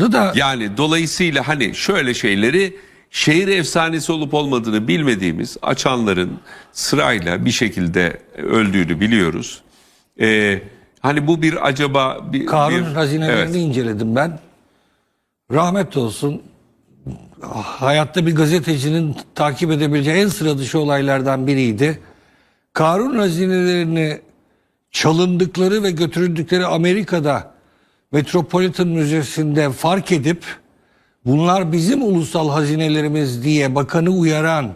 da Yani dolayısıyla hani şöyle şeyleri şehir efsanesi olup olmadığını bilmediğimiz açanların sırayla bir şekilde öldüğünü biliyoruz. Ee, hani bu bir acaba bir, Karun bir- hazinelerini Evet. inceledim ben. Rahmet olsun. Hayatta bir gazetecinin takip edebileceği en sıra dışı olaylardan biriydi. Karun hazinelerini çalındıkları ve götürüldükleri Amerika'da Metropolitan Müzesi'nde fark edip bunlar bizim ulusal hazinelerimiz diye bakanı uyaran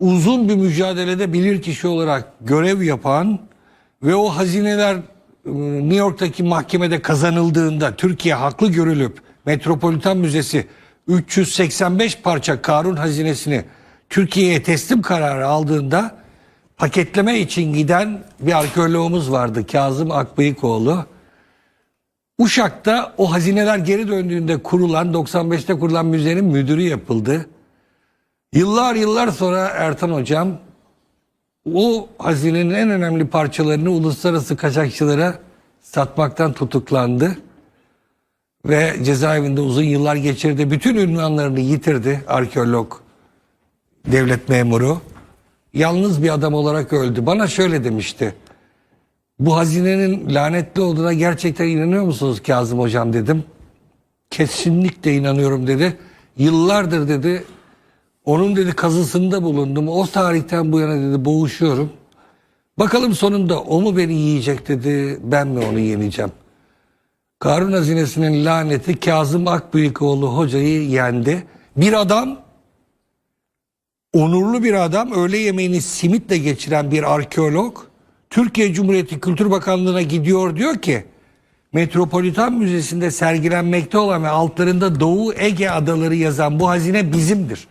uzun bir mücadelede bilirkişi olarak görev yapan ve o hazineler e, New York'taki mahkemede kazanıldığında Türkiye haklı görülüp Metropolitan Müzesi 385 parça Karun hazinesini Türkiye'ye teslim kararı aldığında paketleme için giden bir arkeoloğumuz vardı Kazım Akbıyıkoğlu. Uşak'ta o hazineler geri döndüğünde kurulan 95'te kurulan müzenin müdürü yapıldı. Yıllar yıllar sonra Ertan Hocam o hazinenin en önemli parçalarını uluslararası kaçakçılara satmaktan tutuklandı. Ve cezaevinde uzun yıllar geçirdi. Bütün ünvanlarını yitirdi arkeolog, devlet memuru. Yalnız bir adam olarak öldü. Bana şöyle demişti. Bu hazinenin lanetli olduğuna gerçekten inanıyor musunuz Kazım Hocam dedim. Kesinlikle inanıyorum dedi. Yıllardır dedi onun dedi kazısında bulundum. O tarihten bu yana dedi boğuşuyorum. Bakalım sonunda o mu beni yiyecek dedi. Ben mi onu yeneceğim? Karun hazinesinin laneti Kazım Akbıyıkoğlu hocayı yendi. Bir adam onurlu bir adam öğle yemeğini simitle geçiren bir arkeolog Türkiye Cumhuriyeti Kültür Bakanlığı'na gidiyor diyor ki Metropolitan Müzesi'nde sergilenmekte olan ve altlarında Doğu Ege adaları yazan bu hazine bizimdir.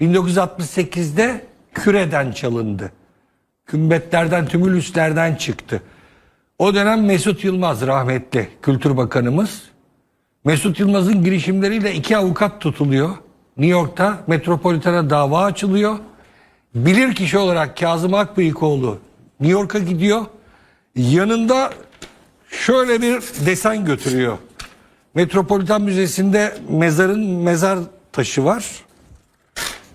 1968'de küreden çalındı. Kümbetlerden, tümülüslerden çıktı. O dönem Mesut Yılmaz rahmetli Kültür Bakanımız. Mesut Yılmaz'ın girişimleriyle iki avukat tutuluyor. New York'ta Metropolitan'a dava açılıyor. Bilirkişi olarak Kazım Akbıyıkoğlu New York'a gidiyor. Yanında şöyle bir desen götürüyor. Metropolitan Müzesi'nde mezarın mezar taşı var.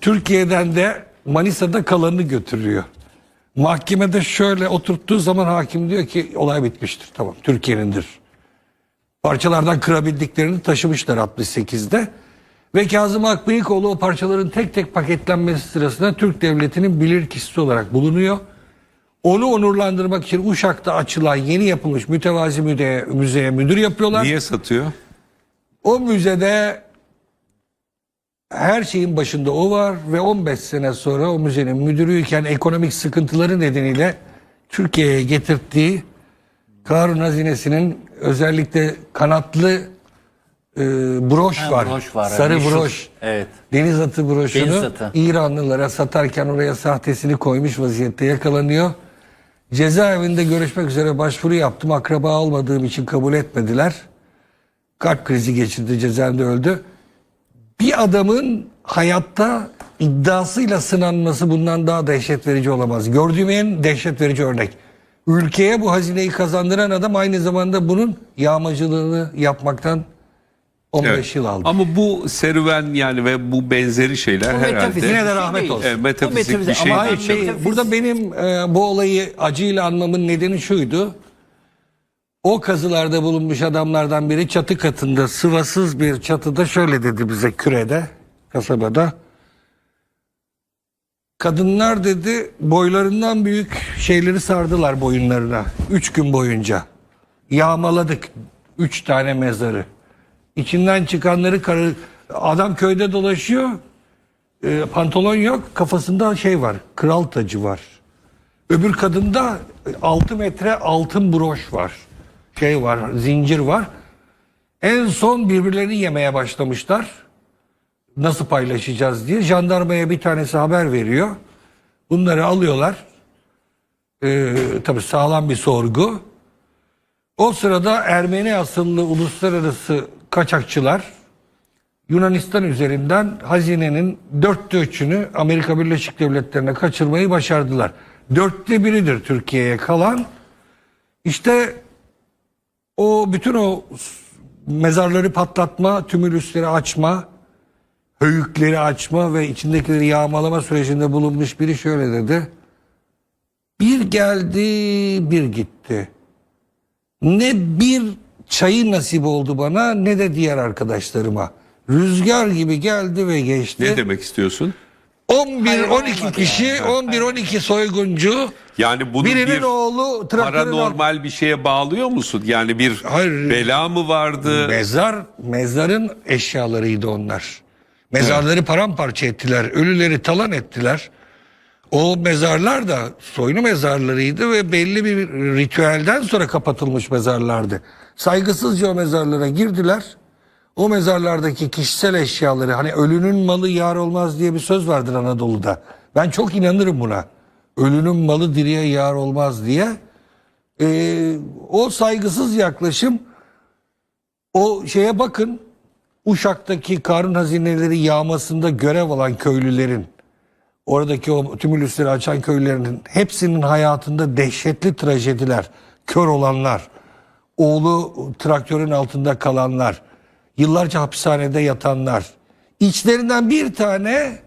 Türkiye'den de Manisa'da kalanını götürüyor. Mahkemede şöyle oturttuğu zaman hakim diyor ki olay bitmiştir. Tamam Türkiye'nindir. Parçalardan kırabildiklerini taşımışlar 68'de. Ve Kazım Akbıyıkoğlu o parçaların tek tek paketlenmesi sırasında Türk Devleti'nin bilirkişisi olarak bulunuyor. Onu onurlandırmak için Uşak'ta açılan yeni yapılmış mütevazi müzeye, müzeye müdür yapıyorlar. Niye satıyor? O müzede her şeyin başında o var ve 15 sene sonra o müzenin müdürüyken ekonomik sıkıntıları nedeniyle Türkiye'ye getirdiği Karun Hazinesi'nin özellikle kanatlı e, broş Ha, var. broş var, Sarı meşhur. broş. Evet. Deniz atı broşunu Deniz atı. İranlılara satarken oraya sahtesini koymuş vaziyette yakalanıyor. Cezaevinde görüşmek üzere başvuru yaptım. Akraba olmadığım için kabul etmediler. Kalp krizi geçirdi cezaevinde öldü. Bir adamın hayatta iddiasıyla sınanması bundan daha dehşet verici olamaz. Gördüğüm en dehşet verici örnek. Ülkeye bu hazineyi kazandıran adam aynı zamanda bunun yağmacılığını yapmaktan 15 Evet. yıl aldı. Ama bu serüven yani ve bu benzeri şeyler O herhalde metafizik Yine de şey rahmet değil. olsun. e, metafizik O bir metafizik şey. ama Hayır şey, Metafizik- burada benim e, bu olayı acıyla anmamın nedeni şuydu. O kazılarda bulunmuş adamlardan biri çatı katında sıvasız bir çatıda şöyle dedi bize kürede kasabada. Kadınlar dedi boylarından büyük şeyleri sardılar boyunlarına. Üç gün boyunca. Yağmaladık üç tane mezarı. İçinden çıkanları karı... Adam köyde dolaşıyor. E, pantolon yok. Kafasında şey var. Kral tacı var. Öbür kadında 6 metre altın broş var. Şey var, zincir var. En son birbirlerini yemeye başlamışlar. Nasıl paylaşacağız diye. Jandarmaya bir tanesi haber veriyor. Bunları alıyorlar. Ee, tabii sağlam bir sorgu. O sırada Ermeni asıllı uluslararası kaçakçılar Yunanistan üzerinden hazinenin dörtte üçünü Amerika Birleşik Devletleri'ne kaçırmayı başardılar. Dörtte biridir Türkiye'ye kalan. İşte o bütün o mezarları patlatma, tümülüsleri açma, höyükleri açma ve içindekileri yağmalama sürecinde bulunmuş biri şöyle dedi. Bir geldi, bir gitti. Ne bir çayı nasip oldu bana ne de diğer arkadaşlarıma. Rüzgar gibi geldi ve geçti. Ne demek istiyorsun? 11-12 kişi, 11-12 soyguncu. Yani bunu Birinin bir oğlu paranormal bir şeye bağlıyor musun? Yani bir Hayır. bela mı vardı? Mezar, mezarın eşyalarıydı onlar. Mezarları paramparça ettiler, ölüleri talan ettiler. O mezarlar da soyunu mezarlarıydı ve belli bir ritüelden sonra kapatılmış mezarlardı. Saygısızca o mezarlara girdiler. O mezarlardaki kişisel eşyaları hani ölünün malı yar olmaz diye bir söz vardır Anadolu'da. Ben çok inanırım buna. Ölünün malı diriye yar olmaz diye. Ee, o saygısız yaklaşım o şeye bakın. Uşak'taki karın hazineleri yağmasında görev alan köylülerin oradaki o tümülüsleri açan köylülerin hepsinin hayatında dehşetli trajediler, kör olanlar, oğlu traktörün altında kalanlar, yıllarca hapishanede yatanlar. İçlerinden bir tane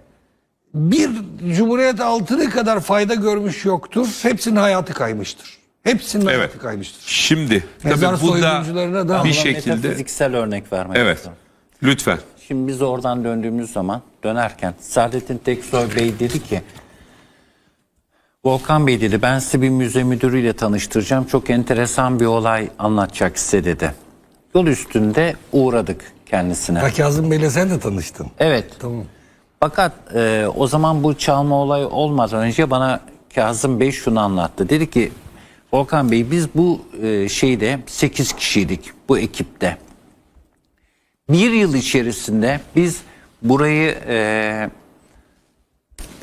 bir Cumhuriyet altını kadar fayda görmüş yoktur. Hepsinin hayatı kaymıştır. Hepsinin Evet. hayatı kaymıştır. Şimdi Mezar tabii bu da da- bir şekilde Metafiziksel örnek vermek evet lazım. lütfen. Şimdi biz oradan döndüğümüz zaman dönerken Saadettin Teksoy Bey dedi ki Volkan Bey dedi ben sizi bir müze müdürüyle tanıştıracağım. Çok enteresan bir olay anlatacak size dedi. Yol üstünde uğradık kendisine. Ha, Kazım Bey'le sen de tanıştın. Evet. Tamam. Fakat e, o zaman bu çalma olayı olmadan önce bana Kazım Bey şunu anlattı. Dedi ki Volkan Bey biz bu e, şeyde 8 kişiydik bu ekipte. Bir yıl içerisinde biz burayı e,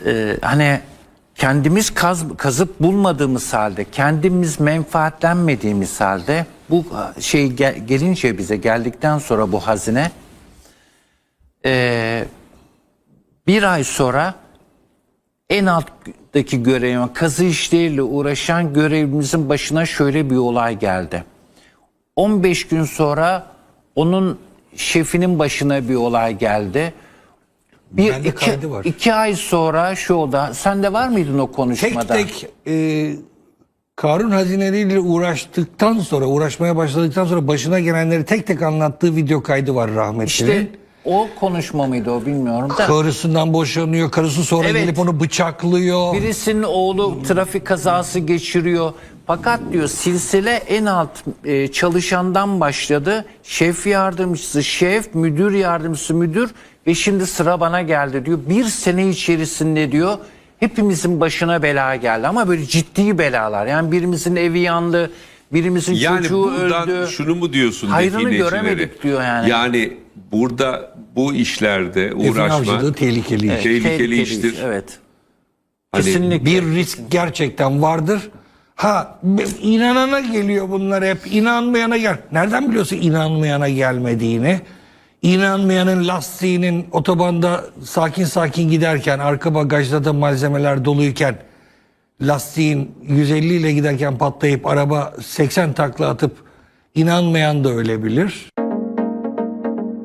e, hani kendimiz kaz, kazıp bulmadığımız halde, kendimiz menfaatlenmediğimiz halde bu şey gel- gelince bize geldikten sonra bu hazine e, bir ay sonra en alttaki görevime kazı işleriyle uğraşan görevimizin başına şöyle bir olay geldi. 15 gün sonra onun şefinin başına bir olay geldi. Bir Bende iki, kaydı var. iki ay sonra şu oda. Sen de var mıydın o Tek konuşmada? tek e, Karun hazineleriyle uğraştıktan sonra, uğraşmaya başladıktan sonra başına gelenleri tek tek anlattığı video kaydı var rahmetlinin. İşte o konuşma mıydı o bilmiyorum da. Karısından boşanıyor, karısı sonra Evet. gelip onu bıçaklıyor. Birisinin oğlu trafik kazası geçiriyor. Fakat diyor silsile en alt e, çalışandan başladı. Şef yardımcısı, şef, müdür yardımcısı, müdür ve şimdi sıra bana geldi diyor. Bir sene içerisinde diyor hepimizin başına bela geldi ama böyle ciddi belalar. Yani birimizin evi yandı, birimizin Yani çocuğu buradan öldü. şunu mu diyorsun Hayrını göremedik diyor yani. Yani burada bu işlerde uğraşma tehlikeli. Evet, tehlikeli tehlikeliyiz, iştir. Evet. Hani Kesinlikle. Bir risk gerçekten vardır. Ha inanana geliyor bunlar hep. inanmayana gel. Nereden biliyorsun inanmayana gelmediğini? İnanmayanın lastiğinin otobanda sakin sakin giderken arka bagajda da malzemeler doluyken lastiğin 150 ile giderken patlayıp araba 80 takla atıp inanmayan da ölebilir.